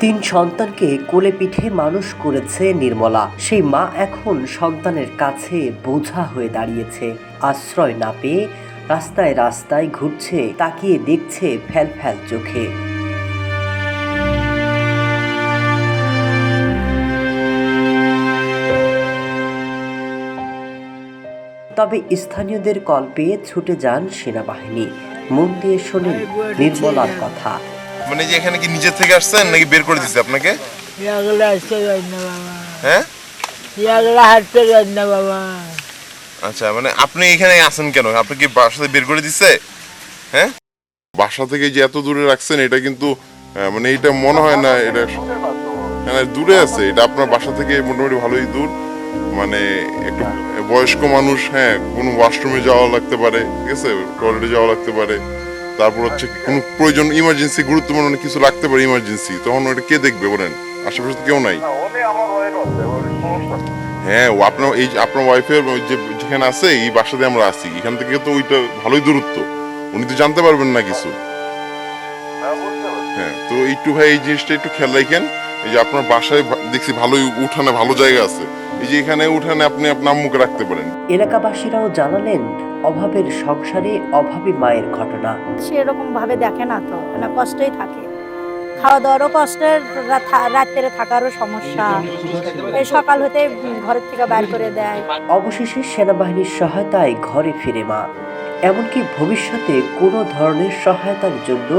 তিন সন্তানকে কোলে পিঠে মানুষ করেছে নির্মলা। সেই মা এখন সন্তানের কাছে বোঝা হয়ে দাঁড়িয়েছে। আশ্রয় না পেয়ে রাস্তায় রাস্তায় ঘুরছে, তাকিয়ে দেখছে ফ্যাল ফ্যাল চোখে। তবে স্থানীয়দের কল পেয়ে ছুটে যান সেনাবাহিনী। মন দিয়ে শোনেন নির্মলার কথা। মানে যে এখানে কি নিজে থেকে আসছেন নাকি বের করে দিচ্ছে আপনাকে? ইয়াগুলো আসতে যাই না বাবা। হ্যাঁ? ইয়াগুলো হাঁটতে যাই না বাবা। আচ্ছা মানে আপনি এখানে আছেন কেন? আপনি কি বাসা থেকে বের করে দিচ্ছে হ্যাঁ? বাসা থেকে যে এত দূরে রাখছেন এটা কিন্তু মানে এটা মনে হয় না এটা হ্যাঁ, দূরে আছে এটা আপনার বাসা থেকে মোটামুটি ভালোই দূর। মানে একটু বয়স্ক মানুষ হ্যাঁ কোনো ওয়াশরুমে যাওয়া লাগতে পারে ঠিক আছে? টয়লেটে যাওয়া লাগতে পারে। তারপর হচ্ছে কোনো প্রয়োজন ইমার্জেন্সি গুরুত্বপূর্ণ কিছু লাগতে পারে ইমার্জেন্সি তখন ওটা কে দেখবে বলেন? আশেপাশে কেউ নাই? হ্যাঁ ও আপনার, এই আপনার ওয়াইফের যে যেখানে আছে, এই বাসাতে আমরা আছি। এখান থেকে তো ওইটা ভালোই দূরত্ব। উনি তো জানতে পারবেন না কিছু। হ্যাঁ তো একটু ভাই এই জিনিসটা একটু খেয়াল রাখেন। এই যে আপনার বাসায় দেখছি ভালোই উঠানে ভালো জায়গা আছে। এই যে এখানে উঠানে আপনি আপনার মুখে রাখতে পারেন। এলাকাবাসীরাও জানালেন অভাবের সংসারে অভাবী মায়ের ঘটনা। সেরকম ভাবে দেখে না তো না কষ্টই থাকে। খাওয়া দাওয়ারও কষ্টের রাত্রে থাকারও সমস্যা। এই সকাল হতে ঘরের থেকে বাইর করে দেয়। অবশেষে সেনাবাহিনীর সহায়তায় ঘরে ফিরে মা। এমনকি ভবিষ্যতে কোনো ধরনের সহায়তার জন্য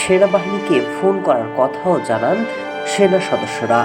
সেনাবাহিনীকে ফোন করার কথাও জানান সেনা সদস্যরা